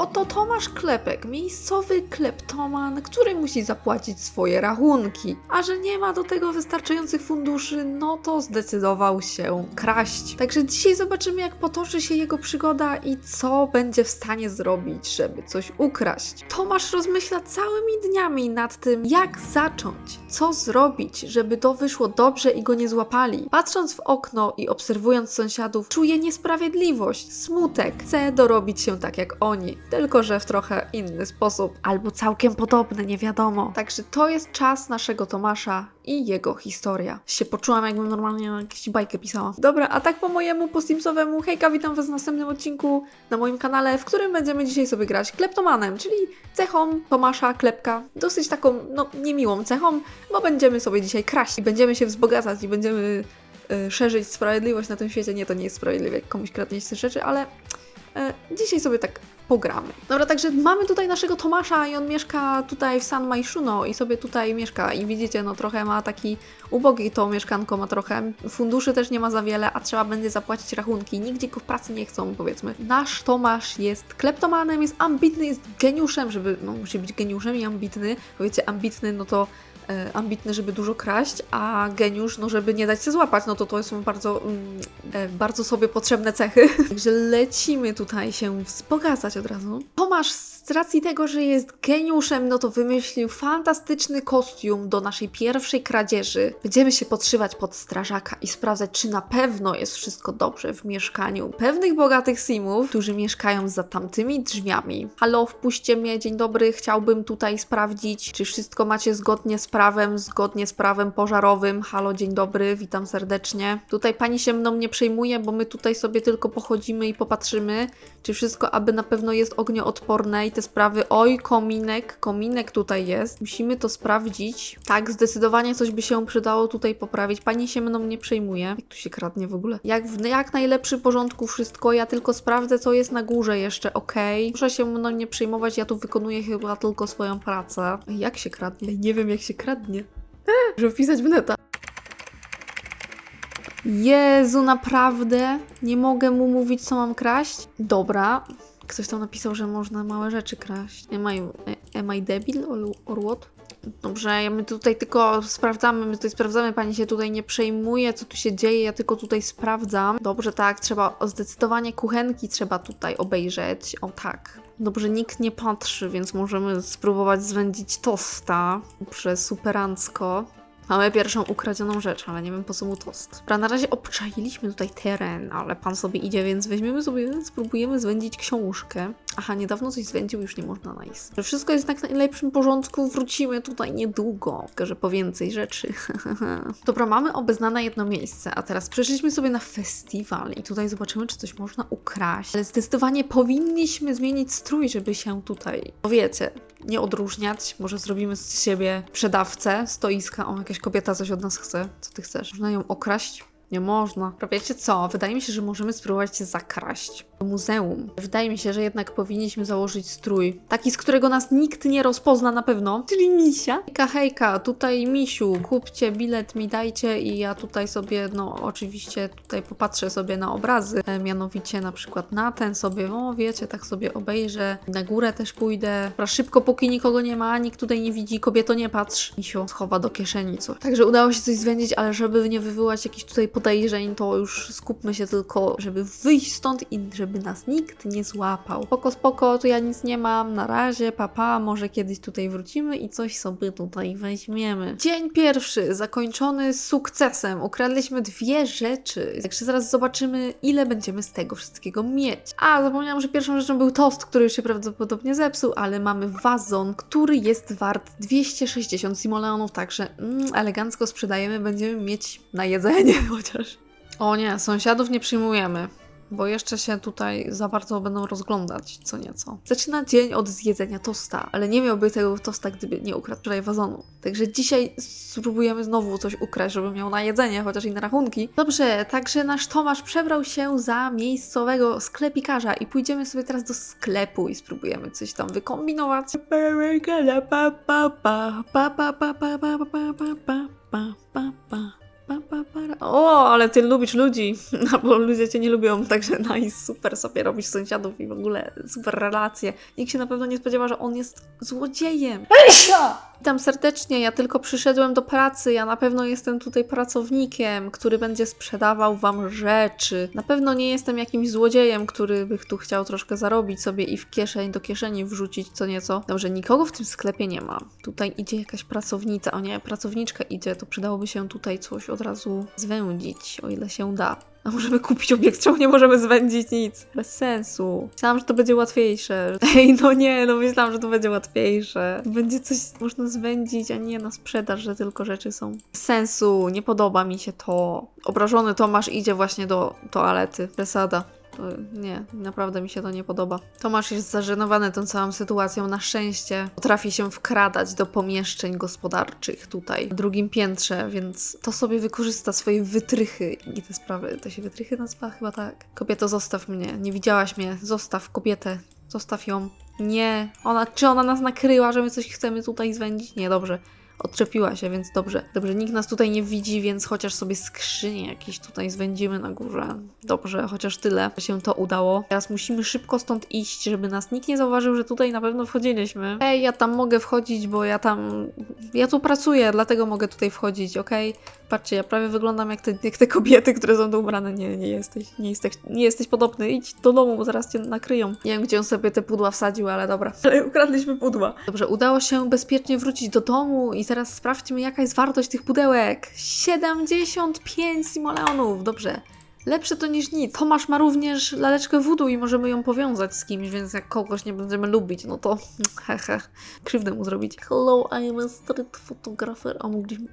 Oto Tomasz Klepek, miejscowy kleptoman, który musi zapłacić swoje rachunki. A że nie ma do tego wystarczających funduszy, no to zdecydował się kraść. Także dzisiaj zobaczymy, jak potoczy się jego przygoda i co będzie w stanie zrobić, żeby coś ukraść. Tomasz rozmyśla całymi dniami nad tym, jak zacząć, co zrobić, żeby to wyszło dobrze i go nie złapali. Patrząc w okno i obserwując sąsiadów, czuje niesprawiedliwość, smutek. Chce dorobić się tak jak oni, tylko że w trochę inny sposób, albo całkiem podobny, nie wiadomo. Także to jest czas naszego Tomasza i jego historia. Się poczułam, jakbym normalnie jakąś bajkę pisała. Dobra, a tak po mojemu postimsowemu, hejka, witam was w następnym odcinku na moim kanale, w którym będziemy dzisiaj sobie grać kleptomanem, czyli cechą Tomasza Klepka. Dosyć taką, no, niemiłą cechą, bo będziemy sobie dzisiaj kraść i będziemy się wzbogacać i będziemy y, szerzyć sprawiedliwość na tym świecie. Nie, to nie jest sprawiedliwe, jak komuś kradniecie te rzeczy, ale e, dzisiaj sobie tak pogramy. Dobra, także mamy tutaj naszego Tomasza i on mieszka tutaj w San Maishuno i sobie tutaj mieszka i widzicie, no trochę ma taki ubogi to mieszkanko, ma trochę funduszy też nie ma za wiele, a trzeba będzie zapłacić rachunki. Nigdzie go w pracy nie chcą, powiedzmy. Nasz Tomasz jest kleptomanem, jest ambitny, jest geniuszem, żeby, no musi być geniuszem i ambitny. Powiecie ambitny, no to ambitny, żeby dużo kraść, a geniusz, no żeby nie dać się złapać, no to to są bardzo, mm, e, bardzo sobie potrzebne cechy. Także lecimy tutaj się wzbogacać od razu. Tomasz z racji tego, że jest geniuszem, no to wymyślił fantastyczny kostium do naszej pierwszej kradzieży. Będziemy się podszywać pod strażaka i sprawdzać, czy na pewno jest wszystko dobrze w mieszkaniu pewnych bogatych simów, którzy mieszkają za tamtymi drzwiami. Halo, wpuśćcie mnie, dzień dobry, chciałbym tutaj sprawdzić, czy wszystko macie zgodnie z prawem, zgodnie z prawem pożarowym. Halo, dzień dobry, witam serdecznie. Tutaj pani się mną nie przejmuje, bo my tutaj sobie tylko pochodzimy i popatrzymy, czy wszystko aby na pewno jest ognioodporne i te sprawy. Oj, kominek, kominek tutaj jest. Musimy to sprawdzić. Tak, zdecydowanie coś by się przydało tutaj poprawić. Pani się mną nie przejmuje. Jak tu się kradnie w ogóle? Jak w jak najlepszym porządku wszystko. Ja tylko sprawdzę, co jest na górze jeszcze, okej? Muszę się mną nie przejmować, ja tu wykonuję chyba tylko swoją pracę. Jak się kradnie? Nie wiem, jak się kradnie. Żeby wpisać w neta. Jezu, naprawdę? Nie mogę mu mówić, co mam kraść? Dobra. Ktoś tam napisał, że można małe rzeczy kraść. Am I, am I debil or, or what? Dobrze, my tutaj tylko sprawdzamy, my tutaj sprawdzamy, pani się tutaj nie przejmuje, co tu się dzieje, ja tylko tutaj sprawdzam. Dobrze, tak, trzeba, zdecydowanie kuchenki trzeba tutaj obejrzeć, o tak. Dobrze, nikt nie patrzy, więc możemy spróbować zwędzić tosta. Dobrze, superancko. Mamy pierwszą ukradzioną rzecz, ale nie wiem po co mu tost. Dobra, na razie obczailiśmy tutaj teren, ale pan sobie idzie, więc weźmiemy sobie, spróbujemy zwędzić książkę. Aha, niedawno coś zwędził, już nie można nice. Że wszystko jest tak na najlepszym porządku, wrócimy tutaj niedługo, że po więcej rzeczy. Dobra, mamy obeznane jedno miejsce, a teraz przeszliśmy sobie na festiwal i tutaj zobaczymy, czy coś można ukraść. Ale zdecydowanie powinniśmy zmienić strój, żeby się tutaj, no wiecie, nie odróżniać. Może zrobimy z siebie przedawcę, stoiska. O, jakaś kobieta coś od nas chce. Co ty chcesz? Można ją okraść? Nie można. Wiecie co? Wydaje mi się, że możemy spróbować się zakraść muzeum. Wydaje mi się, że jednak powinniśmy założyć strój. Taki, z którego nas nikt nie rozpozna na pewno. Czyli misia. Hejka, hejka, tutaj misiu, kupcie bilet, mi dajcie i ja tutaj sobie, no oczywiście tutaj popatrzę sobie na obrazy. E, mianowicie na przykład na ten sobie, o wiecie, tak sobie obejrzę. Na górę też pójdę. Dobra, szybko, póki nikogo nie ma, nikt tutaj nie widzi, kobieto nie patrz. Misio schowa do kieszeni coś. Także udało się coś zwędzić, ale żeby nie wywołać jakichś tutaj podejrzeń, to już skupmy się tylko, żeby wyjść stąd i żeby nas nikt nie złapał. Spoko, spoko, tu ja nic nie mam, na razie, papa, może kiedyś tutaj wrócimy i coś sobie tutaj weźmiemy. Dzień pierwszy, zakończony sukcesem. Ukradliśmy dwie rzeczy. Także zaraz zobaczymy, ile będziemy z tego wszystkiego mieć. A, zapomniałam, że pierwszą rzeczą był tost, który już się prawdopodobnie zepsuł, ale mamy wazon, który jest wart 260 simoleonów, także mm, elegancko sprzedajemy, będziemy mieć na jedzenie chociaż. O nie, sąsiadów nie przyjmujemy, bo jeszcze się tutaj za bardzo będą rozglądać co nieco. Zaczyna dzień od zjedzenia tosta, ale nie miałby tego tosta, gdyby nie ukradł wczoraj wazonu. Także dzisiaj spróbujemy znowu coś ukraść, żeby miał na jedzenie, chociaż i na rachunki. Dobrze, także nasz Tomasz przebrał się za miejscowego sklepikarza i pójdziemy sobie teraz do sklepu i spróbujemy coś tam wykombinować. Pa, pa, pa, pa, pa, pa, pa, pa, pa, pa, pa, pa, O, ale ty lubisz ludzi, no, bo ludzie cię nie lubią, także nice, super sobie robisz sąsiadów i w ogóle super relacje. Nikt się na pewno nie spodziewa, że on jest złodziejem. Witam serdecznie, ja tylko przyszedłem do pracy, ja na pewno jestem tutaj pracownikiem, który będzie sprzedawał wam rzeczy. Na pewno nie jestem jakimś złodziejem, który by tu chciał troszkę zarobić sobie i w kieszeń do kieszeni wrzucić co nieco. Dobrze, nikogo w tym sklepie nie ma. Tutaj idzie jakaś pracownica, o nie, pracowniczka idzie, to przydałoby się tutaj coś od razu zwędzić, o ile się da. A możemy kupić obiekt, czemu nie możemy zwędzić nic? Bez sensu. Myślałam, że to będzie łatwiejsze. Ej, no nie, no myślałam, że to będzie łatwiejsze. Będzie coś można zwędzić, a nie na sprzedaż, że tylko rzeczy są. Bez sensu, nie podoba mi się to. Obrażony Tomasz idzie właśnie do toalety. Presada. Nie, naprawdę mi się to nie podoba. Tomasz jest zażenowany tą całą sytuacją. Na szczęście potrafi się wkradać do pomieszczeń gospodarczych tutaj, w drugim piętrze, więc to sobie wykorzysta swoje wytrychy i te sprawy. To się wytrychy nazywa? Chyba tak. Kobieto, zostaw mnie. Nie widziałaś mnie. Zostaw kobietę. Zostaw ją. Nie. Ona, czy ona nas nakryła, że my coś chcemy tutaj zwędzić? Nie, dobrze. Odczepiła się, więc dobrze. Dobrze, nikt nas tutaj nie widzi, więc chociaż sobie skrzynie jakieś tutaj zwędzimy na górze. Dobrze, chociaż tyle się to udało. Teraz musimy szybko stąd iść, żeby nas nikt nie zauważył, że tutaj na pewno wchodziliśmy. Ej, ja tam mogę wchodzić, bo ja tam... Ja tu pracuję, dlatego mogę tutaj wchodzić, okej? Patrzcie, ja prawie wyglądam jak te, jak te kobiety, które są tu ubrane. Nie, nie jesteś, nie jesteś, nie jesteś podobny. Idź do domu, bo zaraz cię nakryją. Nie wiem, gdzie on sobie te pudła wsadził, ale dobra. Ale ukradliśmy pudła. Dobrze, udało się bezpiecznie wrócić do domu i teraz sprawdźmy, jaka jest wartość tych pudełek. 75 simoleonów, dobrze. Lepsze to niż nic. Tomasz ma również laleczkę voodoo i możemy ją powiązać z kimś, więc jak kogoś nie będziemy lubić, no to hehe, krzywdę mu zrobić. Hello, I am a street photographer. O, mogliśmy...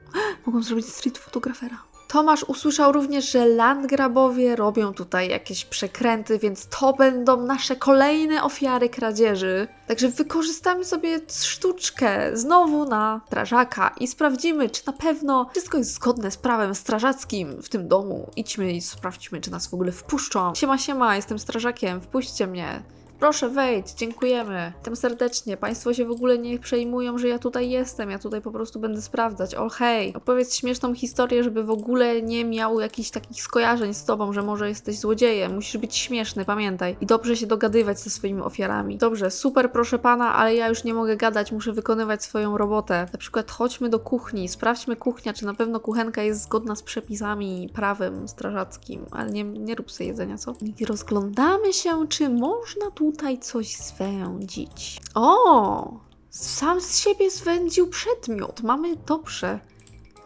Mogą zrobić street fotografera. Tomasz usłyszał również, że landgrabowie robią tutaj jakieś przekręty, więc to będą nasze kolejne ofiary kradzieży. Także wykorzystamy sobie sztuczkę znowu na strażaka i sprawdzimy, czy na pewno wszystko jest zgodne z prawem strażackim w tym domu. Idźmy i sprawdźmy, czy nas w ogóle wpuszczą. Siema, siema, jestem strażakiem, wpuśćcie mnie. Proszę wejdź, dziękujemy. Witam serdecznie. Państwo się w ogóle nie przejmują, że ja tutaj jestem. Ja tutaj po prostu będę sprawdzać. O hej, opowiedz śmieszną historię, żeby w ogóle nie miał jakichś takich skojarzeń z tobą, że może jesteś złodziejem. Musisz być śmieszny, pamiętaj. I dobrze się dogadywać ze swoimi ofiarami. Dobrze, super, proszę pana, ale ja już nie mogę gadać, muszę wykonywać swoją robotę. Na przykład chodźmy do kuchni, sprawdźmy kuchnia, czy na pewno kuchenka jest zgodna z przepisami prawem strażackim. Ale nie, nie rób sobie jedzenia, co? I rozglądamy się, czy można tutaj coś zwędzić. O! Sam z siebie zwędził przedmiot. Mamy dobrze.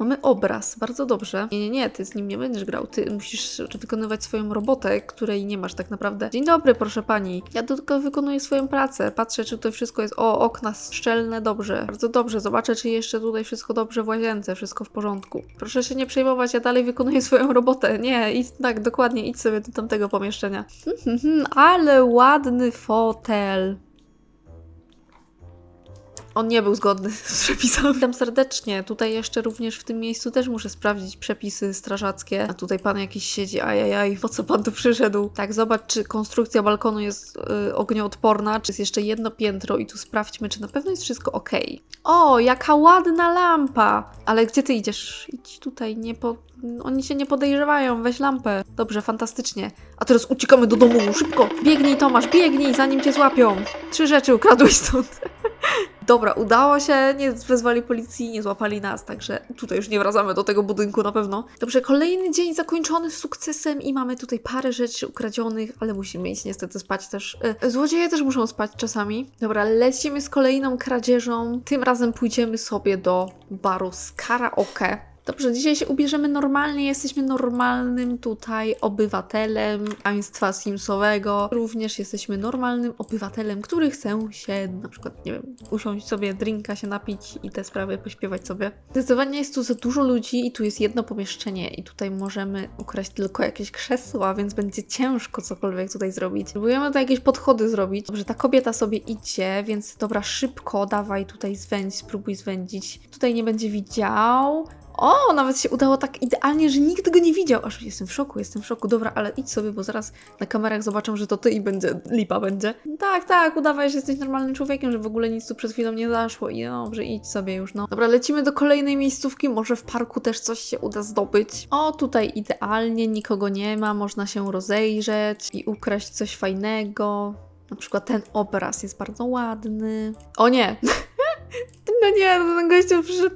Mamy obraz, bardzo dobrze. Nie, nie, nie, ty z nim nie będziesz grał. Ty musisz wykonywać swoją robotę, której nie masz tak naprawdę. Dzień dobry, proszę pani. Ja tylko wykonuję swoją pracę. Patrzę, czy tutaj wszystko jest. O, okna szczelne, dobrze. Bardzo dobrze. Zobaczę, czy jeszcze tutaj wszystko dobrze w łazience, wszystko w porządku. Proszę się nie przejmować, ja dalej wykonuję swoją robotę. Nie, idź, tak, dokładnie, idź sobie do tamtego pomieszczenia. Ale ładny fotel. On nie był zgodny z przepisami. Witam serdecznie. Tutaj jeszcze również w tym miejscu też muszę sprawdzić przepisy strażackie. A tutaj pan jakiś siedzi. Ajajaj, po co pan tu przyszedł? Tak, zobacz, czy konstrukcja balkonu jest y, ognioodporna, czy jest jeszcze jedno piętro i tu sprawdźmy, czy na pewno jest wszystko ok. O, jaka ładna lampa! Ale gdzie ty idziesz? Idź tutaj, nie po... Oni się nie podejrzewają, weź lampę. Dobrze, fantastycznie. A teraz uciekamy do domu, szybko! Biegnij, Tomasz, biegnij, zanim cię złapią. Trzy rzeczy ukradłeś stąd. Dobra, udało się, nie wezwali policji, nie złapali nas, także tutaj już nie wracamy do tego budynku na pewno. Dobrze, kolejny dzień zakończony sukcesem i mamy tutaj parę rzeczy ukradzionych, ale musimy iść niestety spać też. E, złodzieje też muszą spać czasami. Dobra, lecimy z kolejną kradzieżą. Tym razem pójdziemy sobie do baru z karaoke. Dobrze, dzisiaj się ubierzemy normalnie, jesteśmy normalnym tutaj obywatelem państwa Simsowego. Również jesteśmy normalnym obywatelem, który chce się na przykład, nie wiem, usiąść sobie, drinka się napić i te sprawy pośpiewać sobie. Zdecydowanie jest tu za dużo ludzi i tu jest jedno pomieszczenie i tutaj możemy ukraść tylko jakieś krzesła, więc będzie ciężko cokolwiek tutaj zrobić. Próbujemy tutaj jakieś podchody zrobić. Dobrze, ta kobieta sobie idzie, więc dobra, szybko, dawaj tutaj zwędź, spróbuj zwędzić. Tutaj nie będzie widział. O, nawet się udało tak idealnie, że nikt go nie widział. Aż jestem w szoku, jestem w szoku. Dobra, ale idź sobie, bo zaraz na kamerach zobaczą, że to ty i będzie lipa będzie. Tak, tak, udawaj, że jesteś normalnym człowiekiem, że w ogóle nic tu przed chwilą nie zaszło i dobrze, idź sobie już, no. Dobra, lecimy do kolejnej miejscówki, może w parku też coś się uda zdobyć. O, tutaj idealnie, nikogo nie ma, można się rozejrzeć i ukraść coś fajnego. Na przykład ten obraz jest bardzo ładny. O nie! No nie, no ten gościu przyszedł,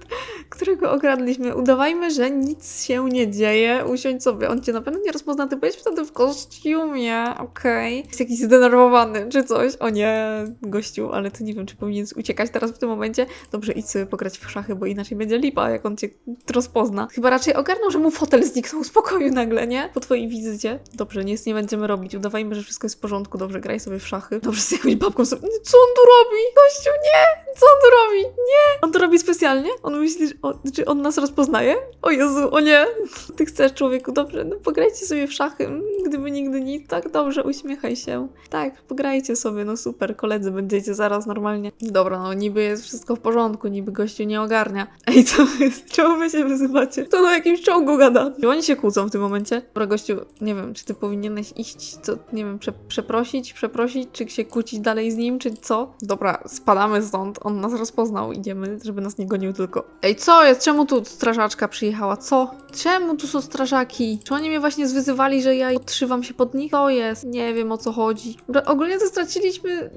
którego okradliśmy. Udawajmy, że nic się nie dzieje. Usiądź sobie, on cię na pewno nie rozpozna, ty byłeś wtedy w kostiumie, okej. Jest jakiś zdenerwowany czy coś. O nie, gościu, ale to nie wiem, czy powinien uciekać teraz w tym momencie. Dobrze, idź sobie pograć w szachy, bo inaczej będzie lipa, jak on cię rozpozna. Chyba raczej ogarnął, że mu fotel zniknął z pokoju nagle, nie? Po twojej wizycie. Dobrze, nic nie będziemy robić. Udawajmy, że wszystko jest w porządku. Dobrze, graj sobie w szachy. Dobrze, z jakąś babką sobie... Co on tu robi? Gościu, nie! Co on tu robi? Nie! On to robi specjalnie? On myśli, że on, czy on nas rozpoznaje? O Jezu, o nie! Ty chcesz, człowieku, dobrze, no pograjcie sobie w szachy. Gdyby nigdy nic, tak dobrze, uśmiechaj się. Tak, pograjcie sobie, no super, koledzy będziecie zaraz normalnie. Dobra, no niby jest wszystko w porządku, niby gościu nie ogarnia. Ej, co jest? Czemu wy się wyzywacie? To na jakimś czołgu gada. I oni się kłócą w tym momencie. Dobra, gościu, nie wiem, czy ty powinieneś iść, co, nie wiem, prze, przeprosić, przeprosić, czy się kłócić dalej z nim, czy co? Dobra, spadamy stąd, on nas rozpoznał, idziemy, żeby nas nie gonił tylko. Ej, co jest? Czemu tu strażaczka przyjechała? Co? Czemu tu są strażaki? Czy oni mnie właśnie zwyzywali, że ja podszywam się pod nich? To jest, nie wiem o co chodzi. Ogólnie to straciliśmy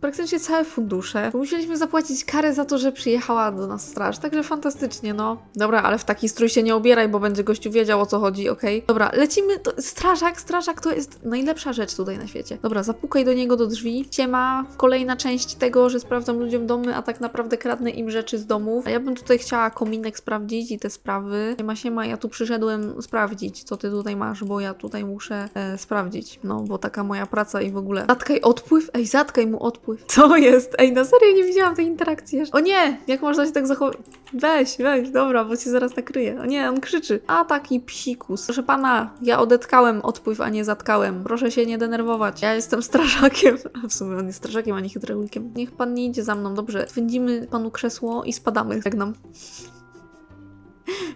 praktycznie całe fundusze. Musieliśmy zapłacić karę za to, że przyjechała do nas straż, także fantastycznie, no. Dobra, ale w taki strój się nie ubieraj, bo będzie gościu wiedział o co chodzi, okej? Dobra, lecimy, to, strażak, strażak to jest najlepsza rzecz tutaj na świecie. Dobra, zapukaj do niego do drzwi. Siema, kolejna część tego, że sprawdzam ludziom domy, a tak naprawdę kradnę im rzeczy z domów. A ja bym tutaj chciała kominek sprawdzić i te sprawy. Siema, siema, ja tu przyszedłem sprawdzić, co ty tutaj masz, bo ja tutaj muszę e, sprawdzić. No, bo taka moja praca i w ogóle. Zatkaj odpływ? Ej, zatkaj mu odpływ. Co jest? Ej, na serio nie widziałam tej interakcji jeszcze. O nie! Jak można się tak zachować? Weź, weź, dobra, bo cię zaraz nakryje. O nie, on krzyczy. A taki psikus. Proszę pana, ja odetkałem odpływ, a nie zatkałem. Proszę się nie denerwować. Ja jestem strażakiem. W sumie on jest strażakiem, a nie hydraulikiem. Niech pan nie idzie za mną, dobrze. Swędzimy panu krzesło i spadamy. Jak nam.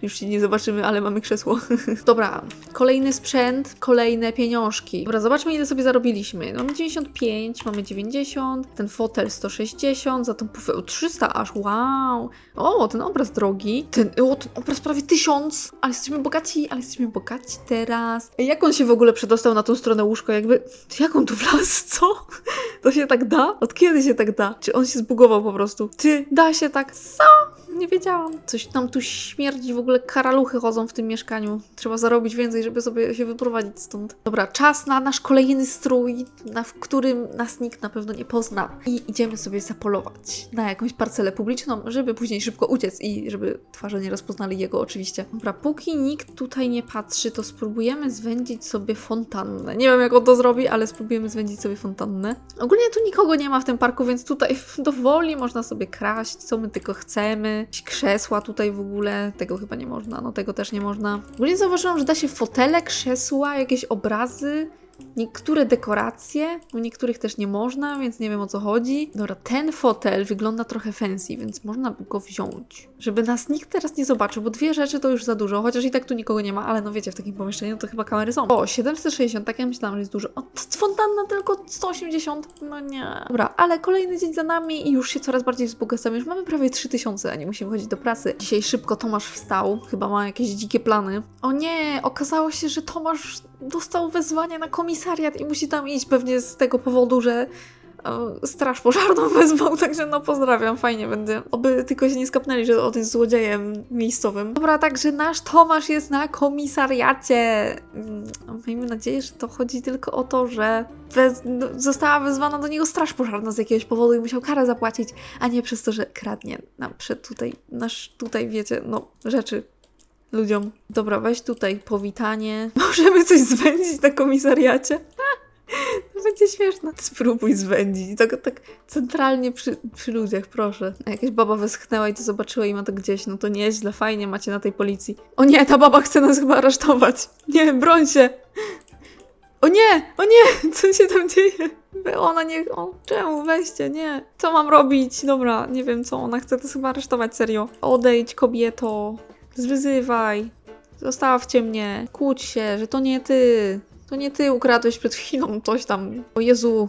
Już się nie zobaczymy, ale mamy krzesło. Dobra, kolejny sprzęt, kolejne pieniążki. Dobra, zobaczmy ile sobie zarobiliśmy. Mamy 95, mamy 90, ten fotel 160, za tą pufę 300 aż, wow. O, ten obraz drogi. Ten, o, ten obraz prawie 1000, ale jesteśmy bogaci, ale jesteśmy bogaci teraz. Jak on się w ogóle przedostał na tą stronę łóżka? Jakby, jak on tu wlazł, co? To się tak da? Od kiedy się tak da? Czy on się zbugował po prostu? Ty, da się tak? Co? Nie wiedziałam. Coś nam tu śmierdzi, w ogóle karaluchy chodzą w tym mieszkaniu. Trzeba zarobić więcej, żeby sobie się wyprowadzić stąd. Dobra, czas na nasz kolejny strój, na, w którym nas nikt na pewno nie pozna. I idziemy sobie zapolować na jakąś parcelę publiczną, żeby później szybko uciec i żeby twarze nie rozpoznali jego oczywiście. Dobra, póki nikt tutaj nie patrzy, to spróbujemy zwędzić sobie fontannę. Nie wiem, jak on to zrobi, ale spróbujemy zwędzić sobie fontannę. Ogólnie tu nikogo nie ma w tym parku, więc tutaj dowoli można sobie kraść, co my tylko chcemy. Krzesła tutaj w ogóle, tego chyba nie można, no tego też nie można. Ogólnie zauważyłam, że da się fotele, krzesła, jakieś obrazy, niektóre dekoracje, u niektórych też nie można, więc nie wiem o co chodzi. Dobra, ten fotel wygląda trochę fancy, więc można by go wziąć. Żeby nas nikt teraz nie zobaczył, bo dwie rzeczy to już za dużo, chociaż i tak tu nikogo nie ma, ale no wiecie, w takim pomieszczeniu to chyba kamery są. O, 760, tak ja myślałam, że jest dużo. O, fontanna tylko 180, no nie. Dobra, ale kolejny dzień za nami i już się coraz bardziej wzbogacamy. Już mamy prawie 3000, a nie musimy chodzić do pracy. Dzisiaj szybko Tomasz wstał, chyba ma jakieś dzikie plany. O nie, okazało się, że Tomasz dostał wezwanie na komisariat i musi tam iść pewnie z tego powodu, że e, straż pożarną wezwał, także no pozdrawiam, fajnie będzie. Oby tylko się nie skapnęli, że on jest złodziejem miejscowym. Dobra, także nasz Tomasz jest na komisariacie. Mm, Miejmy nadzieję, że to chodzi tylko o to, że no, została wezwana do niego straż pożarna z jakiegoś powodu i musiał karę zapłacić, a nie przez to, że kradnie nam przed tutaj, nasz tutaj, wiecie, no, rzeczy ludziom. Dobra, weź tutaj powitanie. Możemy coś zwędzić na komisariacie? To będzie śmieszne. Spróbuj zwędzić. Tak, tak centralnie przy, przy ludziach, proszę. Jakaś baba westchnęła i to zobaczyła i ma to gdzieś. No to nieźle, fajnie macie na tej policji. O nie, ta baba chce nas chyba aresztować. Nie, broń się. O nie, o nie, co się tam dzieje? Ona nie. O, czemu? Weźcie, nie. Co mam robić? Dobra, nie wiem co ona chce, to chyba aresztować serio. Odejdź, kobieto. Zwyzywaj. Zostawcie mnie. Kłóć się, że to nie ty. To nie ty ukradłeś przed chwilą coś tam. O Jezu.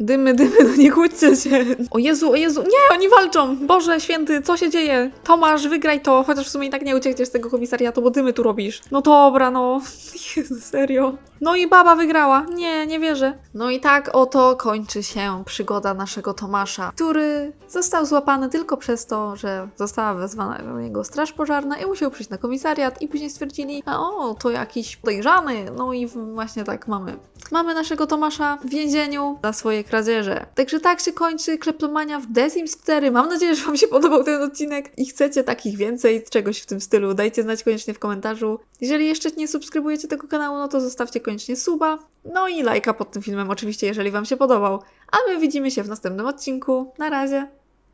Dymy, dymy, no nie kłóćcie się. O Jezu, o Jezu. Nie, oni walczą. Boże święty, co się dzieje? Tomasz, wygraj to. Chociaż w sumie i tak nie uciekniesz z tego komisariatu, bo dymy tu robisz. No dobra, no. Jezu, serio. No i baba wygrała. Nie, nie wierzę. No i tak oto kończy się przygoda naszego Tomasza, który został złapany tylko przez to, że została wezwana do niego straż pożarna i musiał przyjść na komisariat i później stwierdzili, o, to jakiś podejrzany. No i właśnie tak mamy. Mamy naszego Tomasza w więzieniu za swoje kradzieże. Także tak się kończy kleptomania w The Sims 4. Mam nadzieję, że Wam się podobał ten odcinek i chcecie takich więcej, czegoś w tym stylu. Dajcie znać koniecznie w komentarzu. Jeżeli jeszcze nie subskrybujecie tego kanału, no to zostawcie koniecznie suba. No i lajka pod tym filmem, oczywiście, jeżeli Wam się podobał. A my widzimy się w następnym odcinku. Na razie.